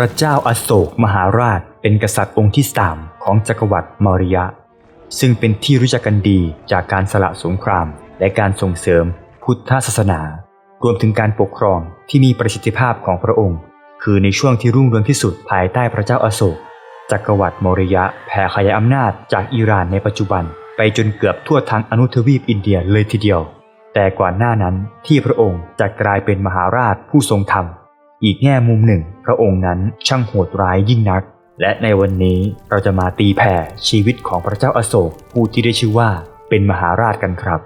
พระเจ้าอโศกมหาราชเป็นกษัตริย์องค์ที่สามของจักรวรรดิมอริยะ ซึ่งเป็นที่รู้จักกันดีจากการสละสงคราม และการส่งเสริมพุทธศาสนา รวมถึงการปกครองที่มีประสิทธิภาพของพระองค์ คือในช่วงที่รุ่งเรืองที่สุดภายใต้พระเจ้าอโศก จักรวรรดิมอริยะแผ่ขยายอำนาจจากอิหร่านในปัจจุบัน ไปจนเกือบทั่วทั้งอนุทวีปอินเดียเลยทีเดียว แต่ก่อนหน้านั้นที่พระองค์จะกลายเป็นมหาราชผู้ทรงธรรม อีกแง่มุมหนึ่ง พระองค์นั้นช่างโหดร้ายยิ่งนัก และในวันนี้เราจะมาตีแผ่ชีวิตของพระเจ้าอาโศกผู้ที่ได้ชื่อว่าเป็นมหาราชกันครับ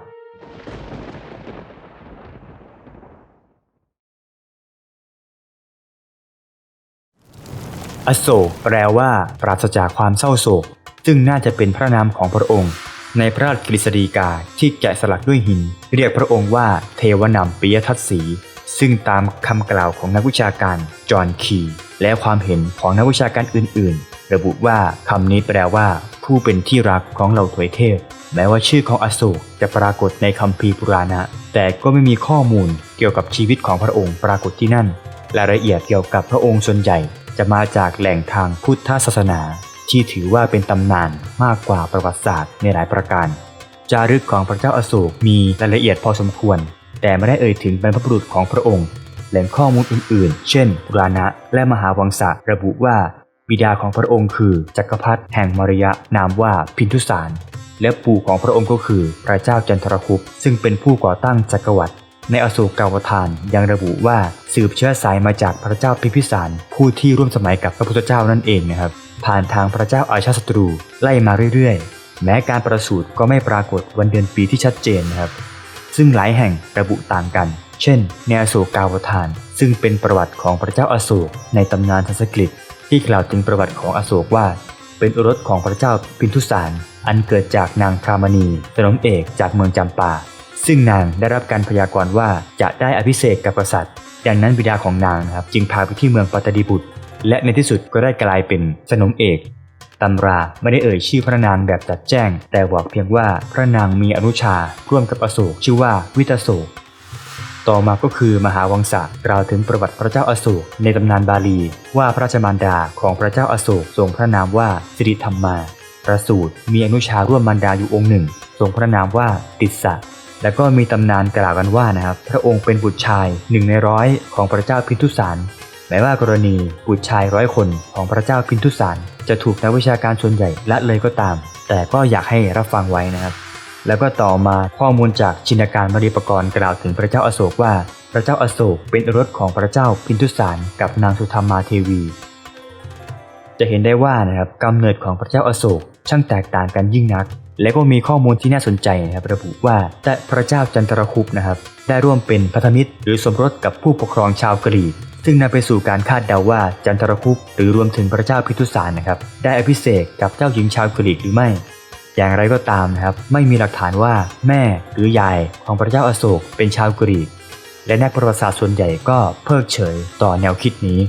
อโศกแปลว่า ปราศจากความเศร้าโศก ซึ่งน่าจะเป็นพระนามของพระองค์ ในพระราชกฤษฎีกาที่แกะสลักด้วยหิน เรียกพระองค์ว่าเทวนำปิยทัตสี ซึ่งตามคำกล่าวของนักวิชาการจอห์นคีและความเห็นของนักวิชาการอื่น ๆ ระบุว่าคำนี้แปลว่า ผู้เป็นที่รักของเหล่าถวยเทพ แม้ว่าชื่อของอโศกจะปรากฏในคัมภีปุราณะ แต่ก็ไม่มีข้อมูลเกี่ยวกับชีวิตของพระองค์ปรากฏที่นั่น รายละเอียดเกี่ยวกับพระองค์ส่วนใหญ่ จะมาจากแหล่งทางพุทธศาสนา ที่ถือว่าเป็นตำนานมากกว่าประวัติศาสตร์ในหลายประการ จารึกของพระเจ้าอโศกมีรายละเอียดพอสมควร แต่ไม่ได้เอ่ยถึงบรรพบุรุษของพระองค์ แหล่งข้อมูลอื่นๆ เช่นปุราณะและมหาวังสะระบุว่า บิดาของพระองค์คือจักรพรรดิแห่งมารยะนามว่าพินทุสาร และปู่ของพระองค์ก็คือพระเจ้าจันทรคุปซึ่งเป็นผู้ก่อตั้งจักรวรรดิในอโศกกาวทานยังระบุว่าสืบเชื้อสายมาจากพระเจ้าพิพิสาร ผู้ที่ร่วมสมัยกับพระพุทธเจ้านั่นเองนะครับ ผ่านทางพระเจ้าอาชาศัตรูไล่มาเรื่อยๆ แม้การประสูติก็ไม่ปรากฏวันเดือนปีที่ชัดเจนนะครับ ซึ่งหลายแห่งระบุต่างกัน เช่น ในอโศกาวทาน ซึ่งเป็นประวัติของพระเจ้าอโศกในตำนานสันสกฤต ที่กล่าวถึงประวัติของอโศกว่า เป็นอรสของพระเจ้าพินทุสาร อันเกิดจากนางพรามณีสนมเอกจากเมืองจำปา ซึ่งนางได้รับการพยากรณ์ว่าจะได้อภิเษกกับกษัตริย์ดังนั้นบิดาของนางครับจึงพาไปที่เมืองปัตตดีบุตร และในที่สุดก็ได้กลายเป็นสนมเอก ตำราไม่ได้เอ่ยชื่อพระนางแบบจัดแจ้ง แต่บอกเพียงว่าพระนางมีอนุชา ร่วมกับอโศกชื่อว่าวิตาโศกต่อมาก็คือมหาวังสะกล่าวถึงประวัติพระเจ้าอโศกในตำนานบาลี ว่าพระราชมารดาของพระเจ้าอโศกทรงพระนามว่าสิริธรรมาประสูตรมีอนุชาร่วมมารดาอยู่องค์หนึ่ง ทรงพระนามว่าติสสะแล้วก็มีตำนานกล่าวกันว่านะครับพระองค์เป็นบุตรชายหนึ่งในร้อยของพระเจ้าพิทุสาร แม้ว่ากรณีบุตรชายร้อยคนของพระเจ้าพินทุสาร จะถูกนักวิชาการส่วนใหญ่ละเลยก็ตาม แต่ก็อยากให้รับฟังไว้นะครับ แล้วก็ต่อมาข้อมูลจากชินาการมริปกรณ์กล่าวถึงพระเจ้าอโศกว่า พระเจ้าอโศกเป็นรถของพระเจ้าพินทุสารกับนางสุธรรมาเทวี จะเห็นได้ว่านะครับกำเนิดของพระเจ้าอโศกช่างแตกต่างกันยิ่งนักและก็มีข้อมูลที่น่าสนใจนะครับระบุว่าแต่พระเจ้าจันทรคุปนะครับได้ร่วมเป็นพันธมิตรหรือสมรสกับผู้ปกครองชาวกรีก ซึ่งนำไปสู่การคาดเดาว่าจันทรคุปหรือรวมถึงพระเจ้าพิทุสารนะครับ ได้อภิเษกกับเจ้าหญิงชาวกรีกหรือไม่ อย่างไรก็ตามนะครับ ไม่มีหลักฐานว่าแม่หรือยายของพระเจ้าอโศกเป็นชาวกรีก และนักประวัติศาสตร์ส่วนใหญ่ก็เพิกเฉยต่อแนวคิดนี้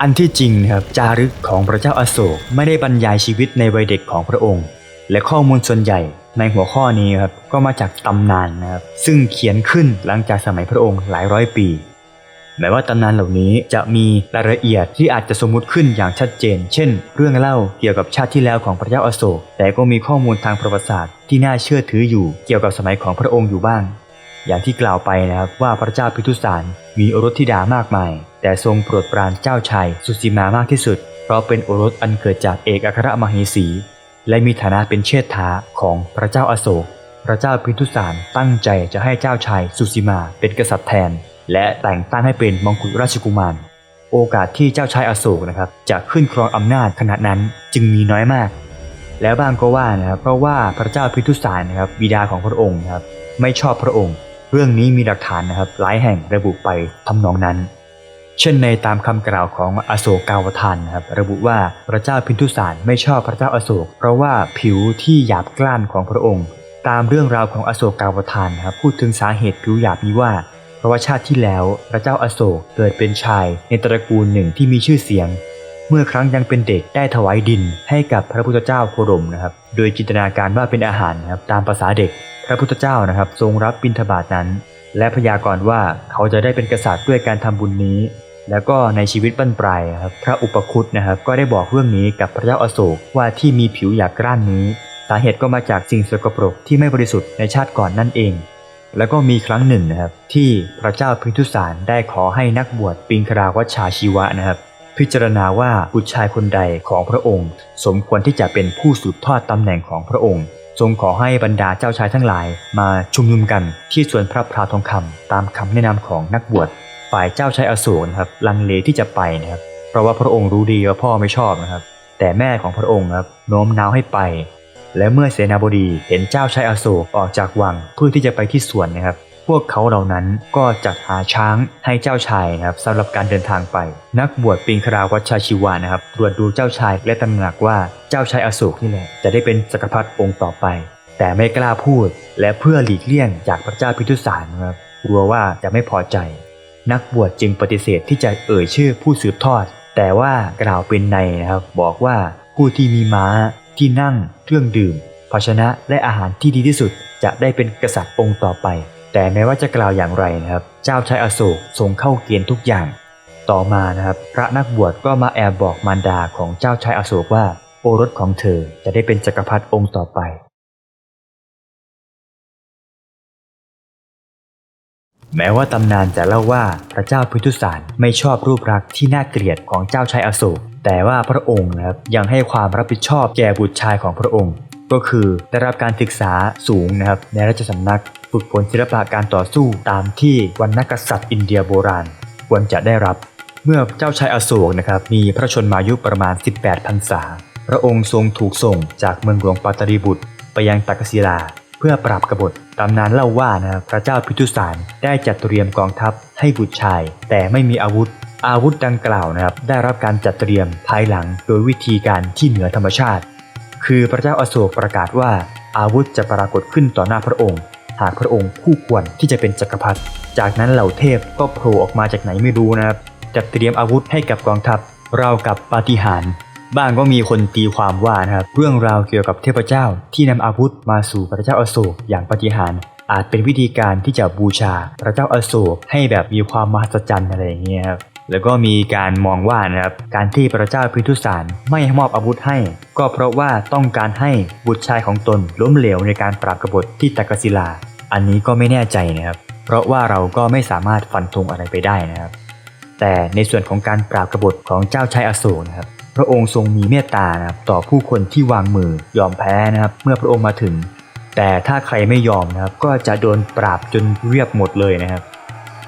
อันที่จริงนะครับจารึกของพระเจ้าอาโศกไม่ได้บรรยายชีวิตในวัยเด็กของพระองค์ และข้อมูลส่วนใหญ่ ในหัวข้อนี้ครับก็มาจากตำนานนะครับซึ่งเขียนขึ้นหลังจากสมัยพระองค์หลายร้อยปีแม้ว่าตำนานเหล่านี้จะมีรายละเอียดที่อาจจะสมมุติขึ้นอย่างชัดเจน เช่น เรื่องเล่าเกี่ยวกับชาติที่แล้วของพระเจ้าอโศก แต่ก็มีข้อมูลทางประวัติศาสตร์ที่น่าเชื่อถืออยู่เกี่ยวกับสมัยของพระองค์อยู่บ้าง อย่างที่กล่าวไปนะครับว่าพระเจ้าพิทุสารมีโอรสธิดามากมาย แต่ทรงโปรดปรานเจ้าชายสุสีมามากที่สุด เพราะเป็นโอรสอันเกิดจากเอกอัครมเหสี และมีฐานะเป็นเชษฐาของพระเจ้าอโศก พระเจ้าพิทุสารตั้งใจจะให้เจ้าชายสุสีมาเป็นกษัตริย์แทน และแต่งตั้งให้เป็นมงกุฎราชกุมาร โอกาสที่เจ้าชายอโศกนะครับจะขึ้นครองอำนาจขณะนั้นจึงมีน้อยมาก แล้วบางก็ว่านะครับเพราะว่าพระเจ้าพิทุสารนะครับบิดาของพระองค์นะครับไม่ชอบพระองค์ เรื่องนี้มีหลักฐานนะครับหลายแห่งระบุไปทำนองนั้น เช่นในตามคำกล่าวของอโศกกาวทานนะครับระบุว่าพระเจ้าพินทุสารไม่ชอบพระเจ้าอโศก เพราะว่าผิวที่หยาบกร้านของพระองค์ ตามเรื่องราวของอโศกกาวทานนะครับพูดถึงสาเหตุผิวหยาบนี้ว่า เพราะว่าชาติที่แล้วพระเจ้าอโศกเกิดเป็นชายในตระกูลหนึ่งที่มีชื่อเสียง เมื่อครั้งยังเป็นเด็กได้ถวายดินให้กับพระพุทธเจ้าโคดมนะครับโดยจินตนาการว่าเป็นอาหารนะครับตามภาษาเด็ก พระพุทธเจ้านะครับทรงรับบิณฑบาตนั้น และพยากรณ์ว่าเขาจะได้เป็นกษัตริย์ด้วยการทำบุญนี้ แล้วก็ในชีวิตบั้นปลายครับพระอุปคุตนะครับก็ได้บอกเรื่องนี้กับพระเจ้าอโศกว่าที่มีผิวหยาบกร้านนี้ สาเหตุก็มาจากสิ่งสกปรกที่ไม่บริสุทธิ์ในชาติก่อนนั่นเอง แล้วก็มีครั้งหนึ่งนะครับที่พระเจ้าพิทุสารได้ขอให้นักบวชปิงคราวัชชาชีวะนะครับพิจารณาว่าบุตรชายคนใดของพระองค์ สมควรที่จะเป็นผู้สืบทอดตำแหน่งของพระองค์ ทรงขอให้บรรดาเจ้าชายทั้งหลายมาชุมนุมกันที่สวนพระพราทองคำตามคำแนะนำของนักบวช ฝ่ายเจ้าชายอโศกนะครับลังเลที่จะไปนะครับ เพราะว่าพระองค์รู้ดีว่าพ่อไม่ชอบนะครับ แต่แม่ของพระองค์ครับโน้มน้าวให้ไป และเมื่อเสนาบดีเห็นเจ้าชายอโศกออกจากวังเพื่อที่จะไปที่สวนนะครับ พวกเขาเหล่านั้นก็จัดหาช้างให้เจ้าชายนะครับสำหรับการเดินทางไป นักบวชปิงคราวัชชาชีวานะครับตรวจดูเจ้าชายและตระหนักว่าเจ้าชายอโศกนี่แหละจะได้เป็นจักรพรรดิองค์ต่อไป แต่ไม่กล้าพูดและเพื่อหลีกเลี่ยงจากพระเจ้าพิทุสารนะครับกลัวว่าจะไม่พอใจ นักบวชจึงปฏิเสธที่จะเอ่ยชื่อผู้สืบทอด แต่ว่ากล่าวเป็นในนะครับบอกว่าผู้ที่มีม้าที่นั่งเครื่องดื่ม ภาชนะและอาหารที่ดีที่สุดจะได้เป็นกษัตริย์องค์ต่อไป แต่แม้ว่าจะกล่าวอย่างไรนะครับ เจ้าชายอโศกทรงเข้าเกณฑ์ทุกอย่าง ต่อมานะครับพระนักบวชก็มาแอบบอกมารดาของเจ้าชายอโศกว่าโอรสของเธอจะได้เป็นจักรพรรดิองค์ต่อไป แม้ว่าตำนานจะเล่าว่าพระเจ้าพิทุสารไม่ชอบรูปลักษ์ที่น่าเกลียดของเจ้าชายอโศก แต่ว่าพระองค์นะครับยังให้ความรับผิดชอบแก่บุตรชายของพระองค์ ก็คือได้รับการศึกษาสูงนะครับในราชสำนักฝึกฝนศิลปะการต่อสู้ตามที่วรรณกษัตริย์อินเดียโบราณ ควรจะได้รับ เมื่อเจ้าชายอโศกนะครับมีพระชนมายุประมาณ 18พรรษา พระองค์ทรงถูกส่งจากเมืองหลวงปัตตรีบุตร ไปยังตักศิลา พื่อปราบกบฏตำนานเล่าว่านะครับพระเจ้าพิทุสารได้จัดเตรียมกองทัพให้บุตรชาย แต่ไม่มีอาวุธ อาวุธดังกล่าวนะครับได้รับการจัดเตรียมภายหลังโดยวิธีการที่เหนือธรรมชาติ คือพระเจ้าอาโศกประกาศว่า อาวุธจะปรากฏขึ้นต่อหน้าพระองค์ หากพระองค์คู่ควรที่จะเป็นจักรพรรดิจากนั้นเหล่าเทพก็โผล่ออกมาจากไหนไม่รู้นะครับจัดเตรียมอาวุธให้กับกองทัพราวกับปาฏิหาริย์ บ้างก็มีคนตีความว่านะครับเรื่องราวเกี่ยวกับเทพเจ้าที่นำอาวุธมาสู่พระเจ้าอโศกอย่างปฏิหารอาจเป็นวิธีการที่จะบูชาพระเจ้าอโศกให้แบบมีความมหัศจรรย์อะไรอย่างเงี้ยครับแล้วก็มีการมองว่านะครับการที่พระเจ้าพิทุสารไม่มอบอาวุธให้ ก็เพราะว่าต้องการให้บุตรชายของตนล้มเหลวในการปราบกบฏที่ตักกศิลา อันนี้ก็ไม่แน่ใจนะครับเพราะว่าเราก็ไม่สามารถฟันธงอะไรไปได้นะครับ แต่ในส่วนของการปราบกบฏของเจ้าชายอโศกนะครับ พระองค์ทรงมีเมตตานะครับต่อผู้คนที่วางมือยอมแพ้นะครับ เมื่อพระองค์มาถึง แต่ถ้าใครไม่ยอมนะครับ ก็จะโดนปราบจนเรียบหมดเลยนะครับ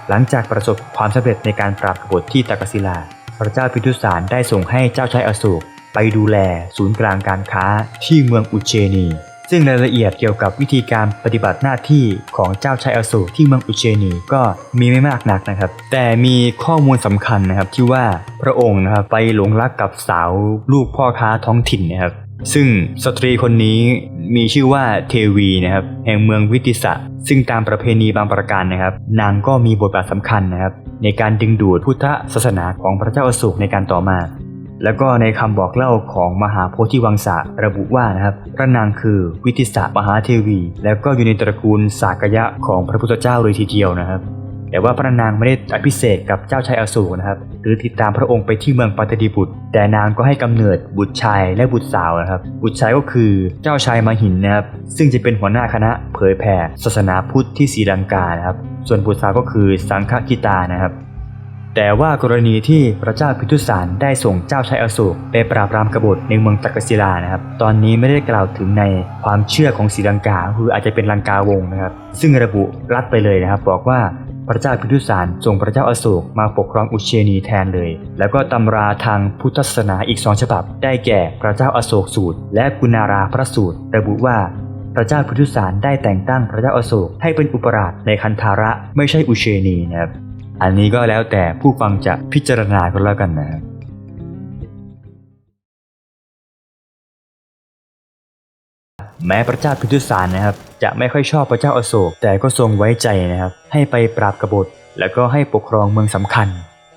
หลังจากประสบความสำเร็จในการปราบกบฏที่ตากกศิลา พระเจ้าพิทุสารได้ส่งให้เจ้าชายอโศกไปดูแลศูนย์กลางการค้าที่เมืองอุเชนี ซึ่งรายละเอียดเกี่ยวกับวิธีการปฏิบัติหน้าที่ของเจ้าชายอโศกที่เมืองอุเชนีก็มีไม่มากนักนะครับ แต่มีข้อมูลสำคัญนะครับที่ว่าพระองค์นะครับไปหลงรักกับสาวลูกพ่อค้าท้องถิ่นนะครับซึ่งสตรีคนนี้มีชื่อว่าเทวีนะครับแห่งเมืองวิติสะซึ่งตามประเพณีบางประการนะครับ นางก็มีบทบาทสำคัญนะครับในการดึงดูดพุทธศาสนาของพระเจ้าอโศกในการต่อมา แล้วก็ในคำบอกเล่าของมหาโพธิวังสะระบุว่านะครับพระนางคือวิติสะมหาเทวี แล้วก็อยู่ในตระกูลสากยะของพระพุทธเจ้าเลยทีเดียวนะครับ แต่ว่าพระนางไม่ได้อภิเษกกับเจ้าชายอโศกนะครับ หรือติดตามพระองค์ไปที่เมืองปัตตดีบุตร แต่นางก็ให้กำเนิดบุตรชายและบุตรสาวนะครับ บุตรชายก็คือเจ้าชายมหินนะครับ ซึ่งจะเป็นหัวหน้าคณะเผยแผ่ศาสนาพุทธที่ศรีลังกานะครับ ส่วนบุตรสาวก็คือสังฆกิตานะครับ แต่ว่ากรณีที่พระเจ้าพิทุสารได้ส่งเจ้าชายอโศกไปปราบปรามกบฏในเมืองตักกศิลานะครับ ตอนนี้ไม่ได้กล่าวถึงในความเชื่อของศรีลังกาคืออาจจะเป็นลังกาวงนะครับ ซึ่งระบุรัดไปเลยนะครับ บอกว่าพระเจ้าพิทุสารส่งพระเจ้าอโศกมาปกครองอุเชนีแทนเลย แล้วก็ตำราทางพุทธศาสนาอีกสองฉบับ ได้แก่พระเจ้าอโศกสูตร และกุณาราพระสูตร ระบุว่าพระเจ้าพิทุสารได้แต่งตั้งพระเจ้าอโศกให้เป็นอุปราชในคันธาระไม่ใช่อุเชนีนะครับ อันนี้ก็แล้วแต่ผู้ฟังจะพิจารณาก็แล้วกันนะครับแม้พระเจ้าพิทุสารนะครับ จะไม่ค่อยชอบพระเจ้าอโศก แต่ก็ทรงไว้ใจนะครับ ให้ไปปราบกบฏ แล้วก็ให้ปกครองเมืองสำคัญ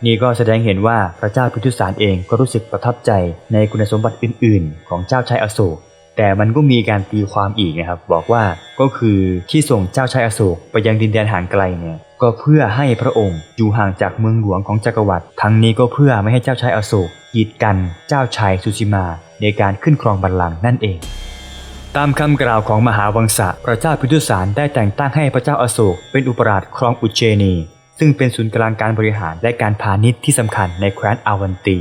นี่ก็แสดงเห็นว่าพระเจ้าพิทุสารเองก็รู้สึกประทับใจในคุณสมบัติอื่น ๆ ของเจ้าชายอโศก แต่มันก็มีการตีความอีกนะครับ บอกว่าก็คือที่ส่งเจ้าชายอโศกไปยังดินแดนห่างไกลเนี่ย ก็เพื่อให้พระองค์อยู่ห่างจากเมืองหลวงของจักรวรรดิทั้งนี้ก็เพื่อไม่ให้เจ้าชายอโศกกีดกันเจ้าชายสุชิมาในการขึ้นครองบัลลังก์นั่นเอง ตามคำกล่าวของมหาวังสะพระเจ้าพิทุสารได้แต่งตั้งให้พระเจ้าอโศกเป็นอุปราชครองอุจเจนี ซึ่งเป็นศูนย์กลางการบริหารและการพาณิชย์ที่สำคัญในแคว้นอาวันตี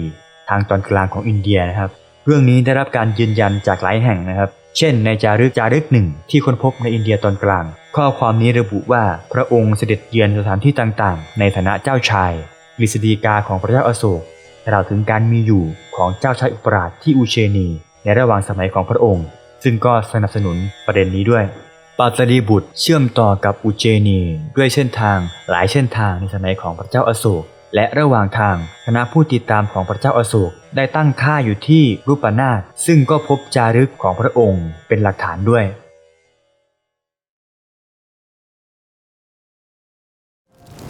ทางตอนกลางของอินเดียนะครับ เรื่องนี้ได้รับการยืนยันจากหลายแห่งนะครับ เช่นในจารึกจารึกหนึ่งที่ค้นพบในอินเดียตอนกลาง ข้อความนี้ระบุว่าพระองค์เสด็จเยือนสถานที่ต่างๆ ในฐานะเจ้าชายกฤษฎีกาของพระเจ้าอโศกกล่าวถึงการมีอยู่ของเจ้าชายอุปราชที่อุเชนี ในระหว่างสมัยของพระองค์ ซึ่งก็สนับสนุนประเด็นนี้ด้วยปาตลีบุตรเชื่อมต่อกับอุเจนี ด้วยเส้นทางหลายเส้นทางในสมัยของพระเจ้าอโศก และระหว่างทางคณะผู้ติดตามของพระเจ้าอโศกได้ตั้งค่าอยู่ที่รูปนาถซึ่งก็พบจารึกของพระองค์เป็นหลักฐานด้วย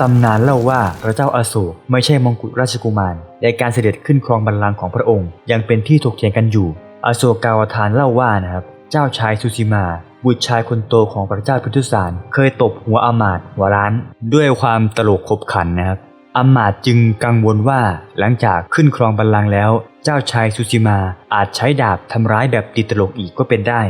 ตำนานเล่าว่าพระเจ้าอาโศกไม่ใช่มงกุฎราชกุมารและการเสด็จขึ้นครองบัลลังก์ของพระองค์ ยังเป็นที่ถกเถียงกันอยู่ อโศกกาวทานเล่าว่านะครับ เจ้าชายสุชิมาบุตรชายคนโตของพระเจ้าพิทุสาร เคยตบหัวอามาตย์หัวร้าน ด้วยความตลกขบขันนะครับ อามาตจึงกังวลว่าหลังจากขึ้นครองบัลลังก์แล้ว เจ้าชายสุชิมาอาจใช้ดาบทำร้ายแบบติดตลกอีกก็เป็นได้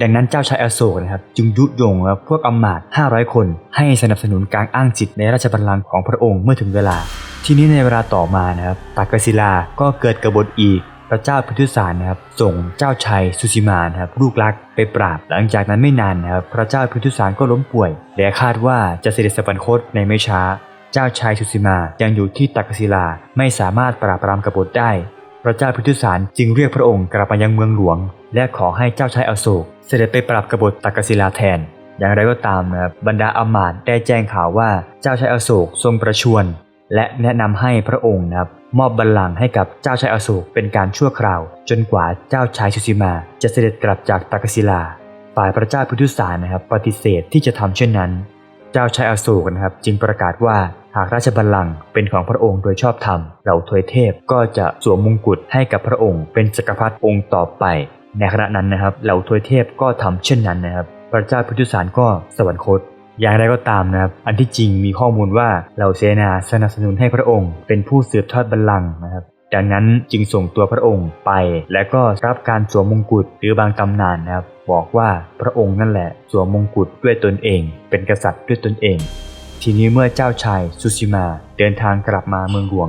ดังนั้นเจ้าชายอโศกนะครับจึงยุยงและพวกอมาตย์500 คน ให้สนับสนุนการอ้างจิตในราชบัลลังก์ของพระองค์เมื่อถึงเวลา ทีนี้ในเวลาต่อมานะครับตักกศิลาก็เกิดกบฏอีกพระเจ้าพิทุสารนะครับส่งเจ้าชายสุชิมานะครับลูกรักไปปราบ หลังจากนั้นไม่นานนะครับพระเจ้าพิทุสารก็ล้มป่วย และคาดว่าจะเสด็จสวรรคตในไม่ช้า เจ้าชายสุชิมายังอยู่ที่ตักศิลาไม่สามารถปราบปรามกบฏได้ พระเจ้าพิทุสารจึงเรียกพระองค์กลับมายังเมืองหลวง และขอให้เจ้าชายอโศก เสด็จไปปราบกบฏตักศิลาแทน อย่างไรก็ตามนะครับบรรดาอำมาตย์ได้แจ้งข่าวว่าเจ้าชายอโศกทรงประชวรและแนะนำให้พระองค์นะครับมอบบัลลังก์ให้กับเจ้าชายอโศกเป็นการชั่วคราว จนกว่าเจ้าชายชุชิมา จะเสด็จกลับจากตักศิลา ฝ่ายพระเจ้าพิทุสารนะครับปฏิเสธที่จะทำเช่นนั้น เจ้าชายอโศกนะครับจึงประกาศว่า หากราชบัลลังก์เป็นของพระองค์โดยชอบธรรม เหล่าทวยเทพก็จะสวมมงกุฎให้กับพระองค์ เป็นจักรพรรดิองค์ต่อไป ในขณะนั้นนะครับเหล่าทวยเทพก็ทำเช่นนั้นนะครับ พระเจ้าพิทุสารก็สวรรคตอย่างไรก็ตามนะครับ อันที่จริงมีข้อมูลว่าเหล่าเสนาสนับสนุนให้พระองค์ เป็นผู้สืบทอดบัลลังก์นะครับดังนั้นจึงส่งตัวพระองค์ไป และก็รับการสวมมงกุฎหรือบางตำนานนะครับ บอกว่าพระองค์นั่นแหละสวมมงกุฎด้วยตนเอง เป็นกษัตริย์ด้วยตนเอง ทีนี้เมื่อเจ้าชายสุชิมาเดินทางกลับมาเมืองหลวง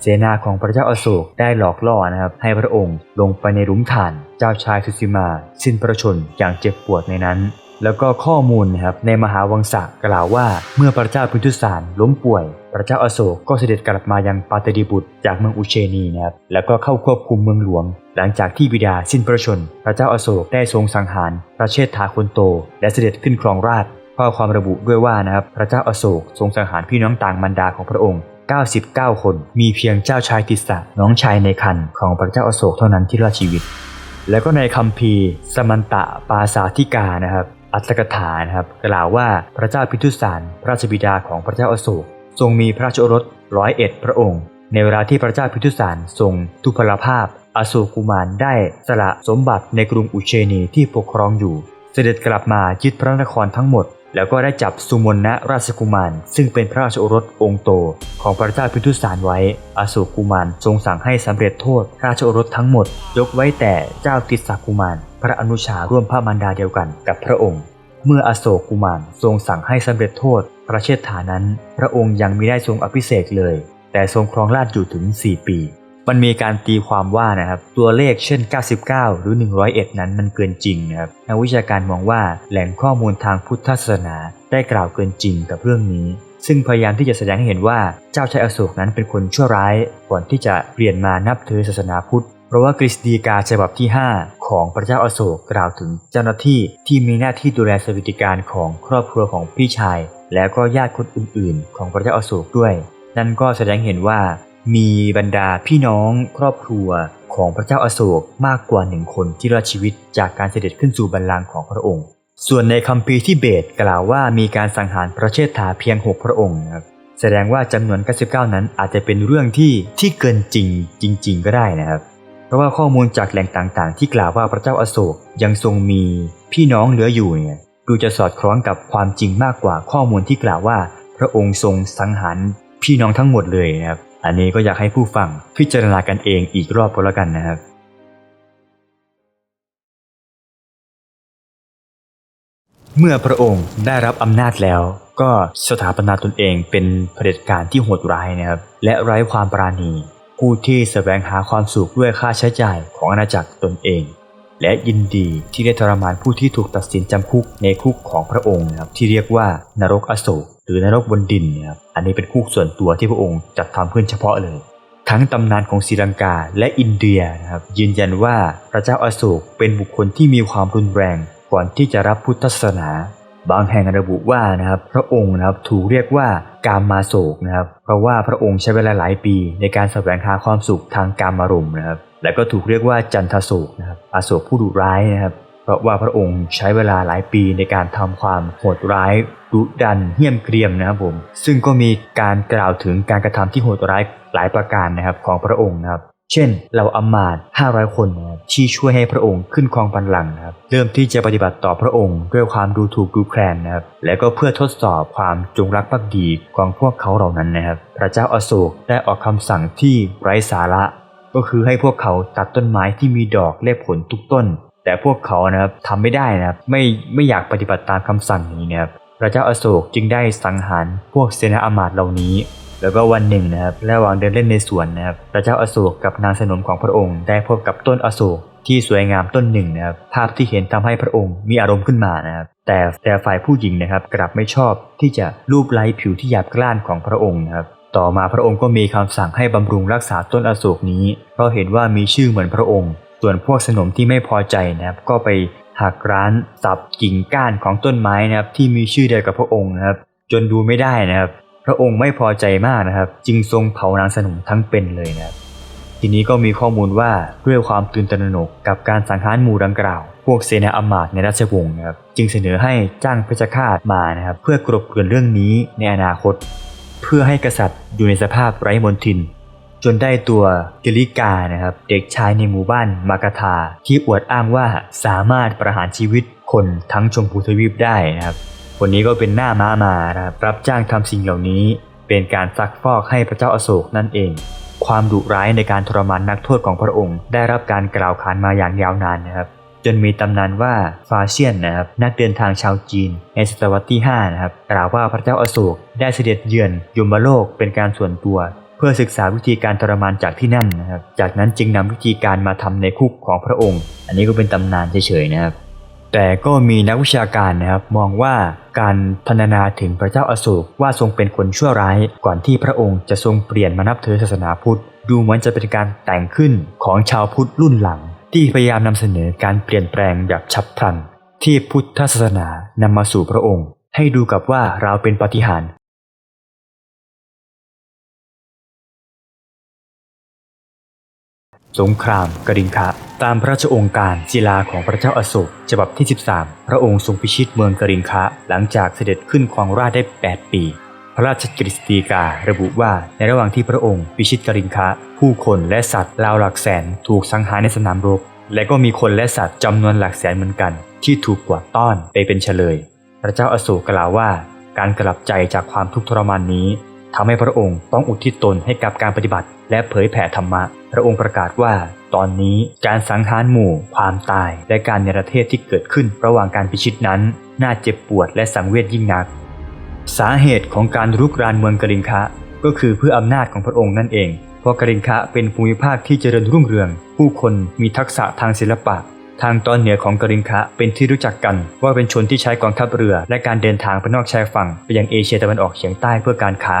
เสนาของพระเจ้าอโศกได้หลอกล่อนะครับให้พระองค์ลงไปในหลุมฐาน เจ้าชายสุชิมา สิ้นพระชนอย่างเจ็บปวดในนั้น แล้วก็ข้อมูลนะครับในมหาวังสะกล่าวว่าเมื่อพระเจ้าพิทุสารล้มป่วย พระเจ้าอโศกก็เสด็จกลับมายังปาตดิบุตรจากเมืองอุเชนีนะครับแล้วก็เข้าควบคุมเมืองหลวง หลังจากที่บิดาสิ้นพระชน พระเจ้าอโศกได้ทรงสังหารพระเชษฐาคนโต และเสด็จขึ้นครองราช ข้อความระบุด้วยว่านะครับพระเจ้าอโศกทรงสังหารพี่น้องต่างมารดาของพระองค์ 99 คน มีเพียงเจ้าชายติสะน้องชายในคันของพระเจ้าอโศกเท่านั้นที่รอดชีวิต แล้วก็ในคัมภีร์สมันตะปาสาธิกานะครับอัตถกถานะครับกล่าวว่าพระเจ้าพิทุสารพระราชบิดาของพระเจ้าอโศก ทรงมีพระราชโรสร้อยเอ็ดพระองค์ ในเวลาที่พระเจ้าพิทุสารทรงทุพลภาพอโศกุมารได้สละสมบัติในกรุงอุเชนีที่ปกครองอยู่ เสด็จกลับมายึดพระนครทั้งหมด แล้วก็ได้จับสุมนนะราชกุมาร ซึ่งเป็นพระราชโอรสองค์โต ของพระเจ้าพิทุสารไว้อโศกุมารทรงสั่งให้สำเร็จโทษราชโอรสทั้งหมด ยกไว้แต่เจ้าติสสกุมาร พระอนุชาร่วมพระมารดาเดียวกันกับพระองค์ เมื่ออโศกกุมารทรงสั่งให้สำเร็จโทษ พระเชษฐานั้น พระองค์ยังมิได้ทรงอภิเษกเลย แต่ทรงครองราชอยู่ถึง 4 ปี มันมีการตีความว่านะครับตัวเลขเช่น 99 หรือ 101 นั้นมันเกินจริงนะครับนักวิชาการมองว่าแหล่งข้อมูลทางพุทธศาสนาได้กล่าวเกินจริงกับเรื่องนี้ ซึ่งพยายามที่จะแสดงให้เห็นว่าเจ้าชายอโศกนั้นเป็นคนชั่วร้ายก่อนที่จะเปลี่ยนมานับถือศาสนาพุทธเพราะว่ากฤษฎีกาฉบับที่ 5 ของพระเจ้าอโศกกล่าวถึงเจ้าหน้าที่ที่มีหน้าที่ดูแลสวัสดิการของครอบครัวของพี่ชาย และก็ญาติคนอื่น ๆ ของพระเจ้าอโศกด้วย นั่นก็แสดงเห็นว่า มีบรรดาพี่น้องครอบครัวของพระเจ้าอโศกมากกว่าหนึ่งคนที่รอดชีวิตจากการเสด็จขึ้นสู่บัลลังก์ของพระองค์ ส่วนในคัมภีร์ที่เบตกล่าวว่ามีการสังหารพระเชษฐาเพียง 6 พระองค์ครับแสดงว่าจำนวน 99 นั้นอาจจะเป็นเรื่องที่ที่เกินจริงจริง ๆ ก็ได้นะครับ เพราะว่าข้อมูลจากแหล่งต่างๆ ที่กล่าวว่าพระเจ้าอาโศกยังทรงมีพี่น้องเหลืออยู่เนี่ยดูจะสอดคล้องกับความจริงมากกว่าข้อมูลที่กล่าวว่า พระองค์ทรงสังหารพี่น้องทั้งหมดเลยนะครับ อันนี้ก็อยากให้ผู้ฟังพิจารณากันเองอีกรอบก็แล้วกันนะครับเมื่อพระองค์ได้รับอำนาจแล้ว ก็สถาปนาตนเองเป็นเผด็จการที่โหดร้ายนะครับ และไร้ความปราณี ผู้ที่แสวงหาความสุขด้วยค่าใช้จ่ายของอาณาจักรตนเอง และยินดีที่ได้ทรมานผู้ที่ถูกตัดสินจำคุกในคุกของพระองค์นะครับที่เรียกว่านรกอโศกหรือนรกบนดินนะครับอันนี้เป็นคุกส่วนตัวที่พระองค์จัดทำขึ้นเฉพาะเลย ทั้งตำนานของศรีลังกาและอินเดียนะครับยืนยันว่าพระเจ้าอาโศกเป็นบุคคลที่มีความรุนแรง ก่อนที่จะรับพุทธศาสนา บางแห่งระบุว่านะครับพระองค์นะครับถูกเรียกว่ากามมาโศกนะครับเพราะว่าพระองค์ใช้เวลาหลายปีในการแสวงหาความสุขทางกามารมณ์นะครับ และก็ถูกเรียกว่าจันทโศกนะครับอาโศกผู้ดุร้ายนะครับเพราะว่าพระองค์ใช้เวลาหลายปีในการทำความโหดร้ายดุดันเหี้ยมเกรียมนะครับผมซึ่งก็มีการกล่าวถึงการกระทำที่โหดร้ายหลายประการนะครับของพระองค์นะครับเช่นเราอำมาตย์500คนนะครับที่ช่วยให้พระองค์ขึ้นครองบัลลังก์นะครับเริ่มที่จะปฏิบัติต่อพระองค์ด้วยความดูถูกดูแคลนนะครับและก็เพื่อทดสอบความจงรักภักดีของพวกเขาเหล่านั้นนะครับ พระเจ้าอโศกได้ออกคำสั่งที่ไร้สาระ ก็คือให้พวกเขาตัดต้นไม้ที่มีดอกและผลทุกต้น แต่พวกเขานะครับทำไม่ได้นะครับไม่ไม่อยากปฏิบัติตามคำสั่งนี้นะครับพระเจ้าอโศกจึงได้สังหารพวกเสนาอำมาตย์เหล่านี้ แล้วก็วันหนึ่งนะครับระหว่างเดินเล่นในสวนนะครับพระเจ้าอโศกกับนางสนมของพระองค์ ได้พบกับต้นอโศกที่สวยงามต้นหนึ่งนะครับภาพที่เห็นทำให้พระองค์มีอารมณ์ขึ้นมานะครับแต่แต่ฝ่ายผู้หญิงนะครับกลับไม่ชอบที่จะลูบไล้ผิวที่หยาบกร้านของพระองค์นะครับ ต่อมาพระองค์ก็มีคำสั่งให้บำรุงรักษาต้นอโศกนี้ เพราะเห็นว่ามีชื่อเหมือนพระองค์ ส่วนพวกสนมที่ไม่พอใจนะครับก็ไปหักร้านสับกิ่งก้านของต้นไม้นะครับที่มีชื่อเดียวกับพระองค์นะครับ จนดูไม่ได้นะครับ พระองค์ไม่พอใจมากนะครับ จึงทรงเผานางสนมทั้งเป็นเลยนะครับทีนี้ก็มีข้อมูลว่าด้วยความตื่นตระหนกกับการสังหารหมู่ดังกล่าว พวกเสนาอำมาตย์ในราชวงศ์นะครับจึงเสนอให้จ้างเพชฌฆาตมานะครับเพื่อกลบเกลื่อนเรื่องนี้ในอนาคต เพื่อให้กษัตริย์อยู่ในสภาพไร้มนทิน จนได้ตัวกิลิกานะครับเด็กชายในหมู่บ้านมากาธาที่อวดอ้างว่าสามารถประหารชีวิตคนทั้งชมพูทวีปได้นะครับคนนี้ก็เป็นหน้าม้ามานะครับรับจ้างทำสิ่งเหล่านี้ เป็นการซักฟอกให้พระเจ้าอาโศกนั่นเอง ความดุร้ายในการทรมานนักโทษของพระองค์ ได้รับการกล่าวขานมาอย่างยาวนานนะครับ จนมีตำนานว่าฟาเชียนนะครับนักเดินทางชาวจีนในศตวรรษที่5นะครับกล่าวว่าพระเจ้าอาโศกได้เสด็จเยือนยมโลกเป็นการส่วนตัว เพื่อศึกษาวิธีการทรมานจากที่นั่นนะครับจากนั้นจึงนำวิธีการมาทำในคุกของพระองค์ อันนี้ก็เป็นตำนานเฉยๆนะครับแต่ก็มีนักวิชาการนะครับมองว่าการพรรณนาถึงพระเจ้าอาโศกว่าทรงเป็นคนชั่วร้ายก่อนที่พระองค์จะทรงเปลี่ยนมานับถือศาสนาพุทธ ดูเหมือนจะเป็นการแต่งขึ้นของชาวพุทธรุ่นหลัง ที่พยายามนำเสนอการเปลี่ยนแปลงแบบฉับพลัน ที่พุทธศาสนานำมาสู่พระองค์ ให้ดูกับว่าเราเป็นปฏิหารสงครามกริงคะตามพระราชองค์การศิลาของพระเจ้าอาโศกฉบับที่ 13 พระองค์ทรงพิชิตเมืองกริงคะหลังจากเสด็จขึ้นครองราชได้ 8 ปี พระราชกฤษฎีการะบุว่าในระหว่างที่พระองค์พิชิตกริงคะผู้คนและสัตว์ราวหลักแสนถูกสังหารในสนามรบ และก็มีคนและสัตว์จำนวนหลักแสนเหมือนกัน ที่ถูกกวาดต้อนไปเป็นเฉลย พระเจ้าอาโศกกล่าวว่า การกลับใจจากความทุกข์ทรมานนี้ทำให้พระองค์ต้องอุทิศตนให้กับการปฏิบัติ และเผยแผ่ธรรมะ พระองค์ประกาศว่า ตอนนี้การสังหารหมู่ ความตาย และการเนรเทศที่เกิดขึ้นระหว่างการพิชิตนั้น น่าเจ็บปวดและสังเวชยิ่งนัก สาเหตุของการรุกรานเมืองกริงคะ ก็คือเพื่ออำนาจของพระองค์นั่นเอง เพราะกริงคะเป็นภูมิภาคที่เจริญรุ่งเรือง ผู้คนมีทักษะทางศิลปะ ทางตอนเหนือของกริงคะเป็นที่รู้จักกันว่าเป็นชนที่ใช้กองทัพเรือ และการเดินทางไปนอกชายฝั่งไปยังเอเชียตะวันออกเฉียงใต้เพื่อการค้า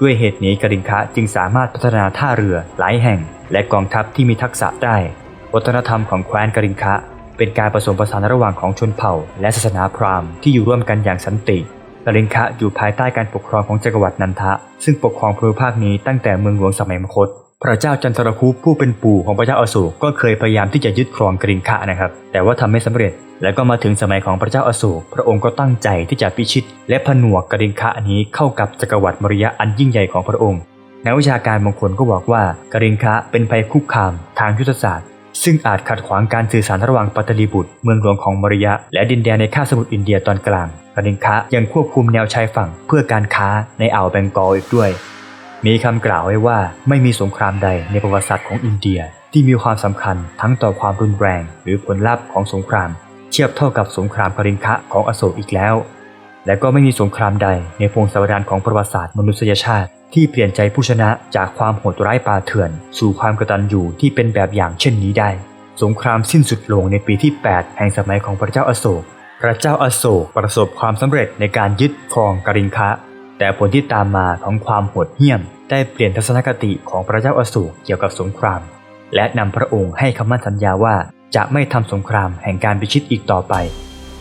ด้วยเหตุนี้กริงคะจึงสามารถพัฒนาท่าเรือหลายแห่ง และกองทัพที่มีทักษะได้ วัฒนธรรมของแคว้นกริงคะเป็นการผสมผสานระหว่างของชนเผ่า และศาสนาพราหมณ์ที่อยู่ร่วมกันอย่างสันติ กริงคะอยู่ภายใต้การปกครองของจักรวรรดินันทะ ซึ่งปกครองภูมิภาคนี้ตั้งแต่เมืองหลวงสมัยมคต พระเจ้าจันทรคุปผู้เป็นปู่ของพระเจ้าอโศกก็เคยพยายามที่จะยึดครองกริงคะนะครับ แต่ว่าทำไม่สำเร็จ แล้วก็มาถึงสมัยของพระเจ้าอโศกพระองค์ก็ตั้งใจที่จะพิชิต และผนวกกริงคะนี้เข้ากับจักรวรรดิมริยะอันยิ่งใหญ่ของพระองค์นักวิชาการบางคนก็บอกว่ากริงคะเป็นภัยคุกคามทางยุทธศาสตร์ซึ่งอาจขัดขวางการสื่อสารระหว่างปัตตลีบุตรเมืองหลวงของมารยะ และดินแดนในคาบสมุทรอินเดียตอนกลาง กริงคะยังควบคุมแนวชายฝั่งเพื่อการค้าในอ่าวแบงกอลอีกด้วย มีคำกล่าวไว้ว่าไม่มีสงครามใดในประวัติศาสตร์ของอินเดียที่มีความสำคัญทั้งต่อความรุนแรง หรือผลลัพธ์ของสงคราม เทียบเท่ากับสงครามกริงคะของอโศกอีกแล้ว และก็ไม่มีสงครามใดในพงศาวดารของประวัติศาสตร์มนุษยชาติ ที่เปลี่ยนใจผู้ชนะจากความโหดร้ายป่าเถื่อน สู่ความกตัญญูที่เป็นแบบอย่างเช่นนี้ได้ สงครามสิ้นสุดลงในปีที่ 8 แห่งสมัยของพระเจ้าอโศก พระเจ้าอโศกประสบความสำเร็จในการยึดครองกริงคะ แต่ผลที่ตามมาของความโหดเหี้ยม ได้เปลี่ยนทัศนคติของพระเจ้าอโศกเกี่ยวกับสงคราม และนำพระองค์ให้คำมั่นสัญญาว่าจะไม่ทำสงครามแห่งการพิชิตอีกต่อไป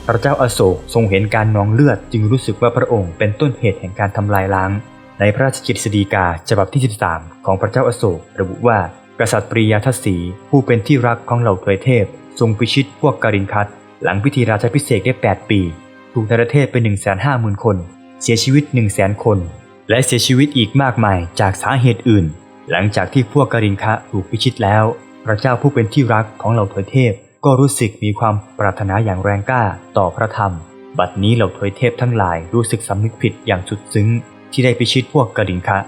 พระเจ้าอโศกทรงเห็นการนองเลือดจึงรู้สึกว่าพระองค์เป็นต้นเหตุแห่งการทำลายล้าง ในพระราชกฤษฎีกาฉบับที่ 13 ของพระเจ้าอโศกระบุว่า กษัตริย์ปริยาทศีผู้เป็นที่รักของเหล่าทวยเทพ ทรงพิชิตพวกกรินคัต หลังพิธีราชาพิเศษได้ 8 ปีถูกนรเทพเป็น1 5 0 0 0 0 คน เสียชีวิต 1 0 0 0 0 0 คน และเสียชีวิตอีกมากมายจากสาเหตุอื่น หลังจากที่พวกกรินคะถูกพิชิตแล้ว พระเจ้าผู้เป็นที่รักของเหล่าทวยเทพ ก็รู้สึกมีความปรารถนาอย่างแรงกล้าต่อพระธรรม บัดนี้เหล่าทวยเทพทั้งหลายรู้สึกสำนึกผิดอย่างสุดซึ้ง ที่ได้พิชิตพวกกริงคะ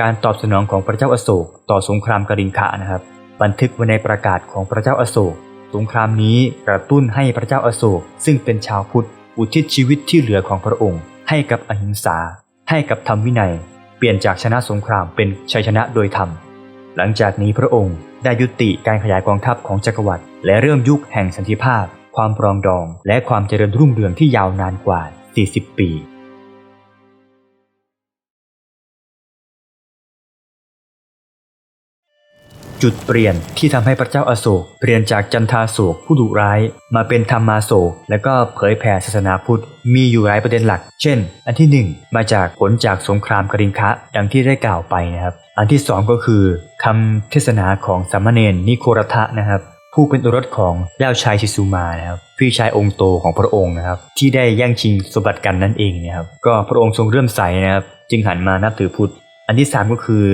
การตอบสนองของพระเจ้าอโศก ต่อสงครามกริงคะนะครับ บันทึกไว้ในประกาศของพระเจ้าอโศก สงครามนี้กระตุ้นให้พระเจ้าอโศก ซึ่งเป็นชาวพุทธ อุทิศชีวิตที่เหลือของพระองค์ ให้กับอหิงสา ให้กับธรรมวินัย เปลี่ยนจากชนะสงครามเป็นชัยชนะโดยธรรม หลังจากนี้พระองค์ได้ยุติการขยายกองทัพของจักรวรรดิและเริ่มยุคแห่งสันติภาพ ความปรองดอง และความเจริญรุ่งเรืองที่ยาวนานกว่า 40 ปี จุดเปลี่ยนที่ทำให้พระเจ้าอาโศก เปลี่ยนจากจันทาโศกผู้ดุร้าย มาเป็นธรรมาโศก และก็เผยแผ่ศาสนาพุทธ มีอยู่หลายประเด็นหลัก เช่น อันที่หนึ่งมาจากผลจากสงครามกริงคะดังที่ได้กล่าวไปนะครับ อันที่สองก็คือคำเทศนาของสามเณรนิโครทะนะครับผู้เป็นโอรสของเจ้าชายชิซูมานะครับพี่ชายองค์โตของพระองค์นะครับ ที่ได้แย่งชิงสมบัติกันนั่นเองนะครับ ก็พระองค์ทรงเริ่มใสนะครับ จึงหันมานับถือพุทธ อันที่สามก็คือ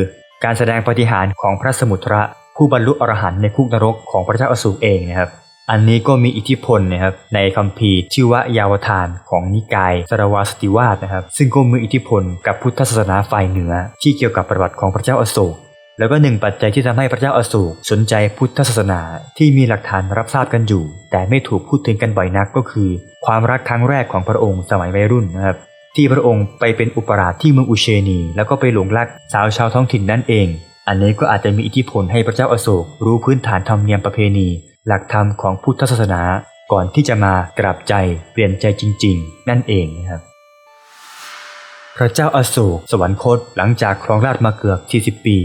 การแสดงปฏิหารของพระสมุทระผู้บรรลุอรหันต์ในคุกนรกของพระเจ้าอสูรเองนะครับ อันนี้ก็มีอิทธิพลนะครับในคัมภีร์ชื่อว่ายาวทานของนิกายสรวาสติวาสนะครับ ซึ่งก็มีอิทธิพลกับพุทธศาสนาฝ่ายเหนือ ที่เกี่ยวกับประวัติของพระเจ้าอโศกแล้วก็หนึ่งปัจจัยที่ทำให้พระเจ้าอโศกสนใจพุทธศาสนาที่มีหลักฐานรับทราบกันอยู่ แต่ไม่ถูกพูดถึงกันบ่อยนักก็คือ ความรักครั้งแรกของพระองค์สมัยวัยรุ่นนะครับ ที่พระองค์ไปเป็นอุปราชที่เมืองอุเชนี แล้วก็ไปหลงรักสาวชาวท้องถิ่นนั่นเอง อันนี้ก็อาจจะมีอิทธิพลให้พระเจ้าอโศกรู้พื้นฐานธรรมเนียมประเพณี หลักธรรมของพุทธศาสนา ก่อนที่จะมากราบใจเปลี่ยนใจจริง ๆ นั่นเองนะครับ พระเจ้าอาโศกสวรรคตหลังจากครองราชมาเกือบ 40 ปี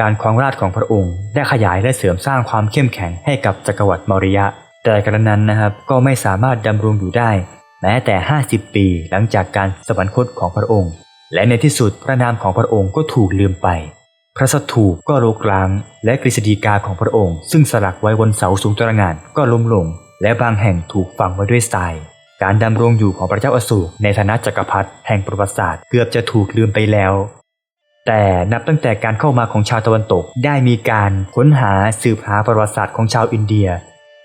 การครองราชของพระองค์ได้ขยายและเสริมสร้างความเข้มแข็งให้กับจักรวรรดิมอริยะ แต่กระนั้นนะครับก็ไม่สามารถดำรงอยู่ได้ แม้แต่ 50 ปีหลังจากการสวรรคตของพระองค์ และในที่สุดพระนามของพระองค์ก็ถูกลืมไป พระสถูปก็โรกร้าง และกฤษฎีกาของพระองค์ ซึ่งสลักไว้บนเสาสูงตระหง่านก็ล้มลง และบางแห่งถูกฝังไว้ด้วยทราย การดำรงอยู่ของพระเจ้าอโศกในฐานะจักรพรรดิแห่งประวัติศาสตร์เกือบจะถูกลืมไปแล้ว แต่นับตั้งแต่การเข้ามาของชาวตะวันตกได้มีการค้นหาสืบหาประวัติศาสตร์ของชาวอินเดีย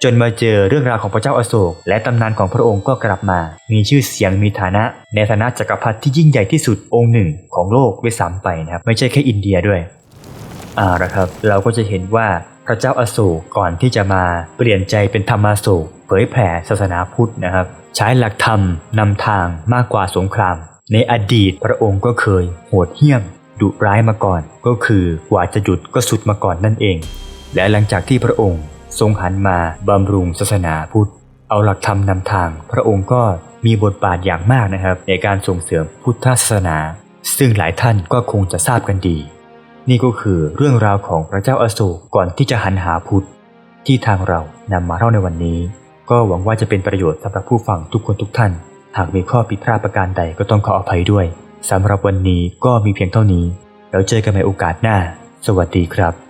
จนมาเจอเรื่องราวของพระเจ้าอโศก และตำนานของพระองค์ก็กลับมา มีชื่อเสียงมีฐานะ ในฐานะจักรพรรดิที่ยิ่งใหญ่ที่สุดองค์หนึ่งของโลกด้วยซ้ำไปนะครับ ไม่ใช่แค่อินเดียด้วยอ่าละครับ เราก็จะเห็นว่าพระเจ้าอโศกก่อนที่จะมาเปลี่ยนใจเป็นธรรมาโศก เผยแผ่ศาสนาพุทธนะครับ ใช้หลักธรรมนำทางมากกว่าสงคราม ในอดีตพระองค์ก็เคย โหดเหี้ยมดุร้ายมาก่อน ก็คือกว่าจะหยุดก็สุดมาก่อนนั่นเอง และหลังจากที่พระองค์ ทรงหันมาบำรุงศาสนาพุทธ เอาหลักธรรมนำทาง พระองค์ก็มีบทบาทอย่างมากนะครับ ในการส่งเสริมพุทธศาสนา ซึ่งหลายท่านก็คงจะทราบกันดี นี่ก็คือเรื่องราวของพระเจ้าอาโศกก่อนที่จะหันหาพุทธ ที่ทางเรานำมาเล่าในวันนี้ ก็หวังว่าจะเป็นประโยชน์สำหรับผู้ฟังทุกคนทุกท่าน หากมีข้อผิดพลาดประการใดก็ต้องขออภัยด้วยสำหรับวันนี้ก็มีเพียงเท่านี้แล้วเจอกันใหม่โอกาสหน้า สวัสดีครับ